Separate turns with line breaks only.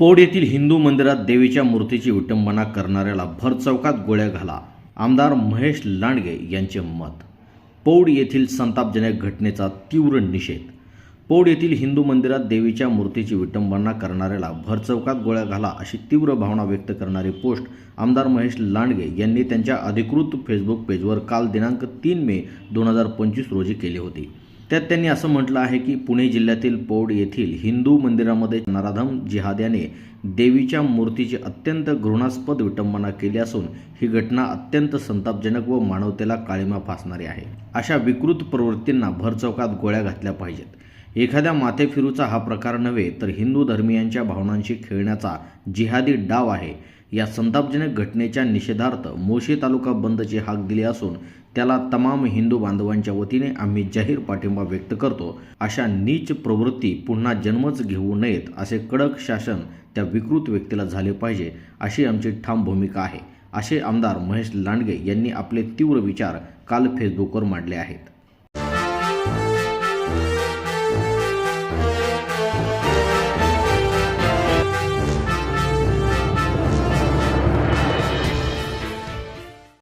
पौड येथील हिंदू मंदिरात देवीच्या मूर्तीची विटंबना करणाऱ्याला भर चौकात गोळ्या घाला आमदार महेश लांडगे यांचे मत. पौड येथील संतापजनक घटनेचा तीव्र निषेध. पौड येथील हिंदू मंदिरात देवीच्या मूर्तीची विटंबना करणाऱ्याला भर चौकात गोळ्या घाला अशी तीव्र भावना व्यक्त करणारी पोस्ट आमदार महेश लांडगे यांनी त्यांच्या अधिकृत फेसबुक पेजवर काल दिनांक तीन मे दोन हजार पंचवीस रोजी केली होती. त्यात त्यांनी असं म्हटलं आहे की पुणे जिल्ह्यातील पौड येथील हिंदू मंदिरामध्ये नराधम जिहाद्याने देवीच्या मूर्तीची अत्यंत घृणास्पद विटंबना केली असून ही घटना अत्यंत संतापजनक व मानवतेला काळीमा फासणारी आहे. अशा विकृत प्रवृत्तींना भरचौकात गोळ्या घातल्या पाहिजेत. एखाद्या माथेफिरूचा हा प्रकार नव्हे तर हिंदू धर्मियांच्या भावनांशी खेळण्याचा जिहादी डाव आहे. या संतापजनक घटनेच्या निषेधार्थ मोशी तालुका बंदची हाक दिली असून त्याला तमाम हिंदू बांधवांच्या वतीने आम्ही जाहीर पाठिंबा व्यक्त करतो. अशा नीच प्रवृत्ती पुन्हा जन्मच घेऊ नयेत असे कडक शासन त्या विकृत व्यक्तीला झाले पाहिजे अशी आमची ठाम भूमिका आहे. असे आमदार महेश लांडगे यांनी आपले तीव्र विचार काल फेसबुकवर मांडले आहेत.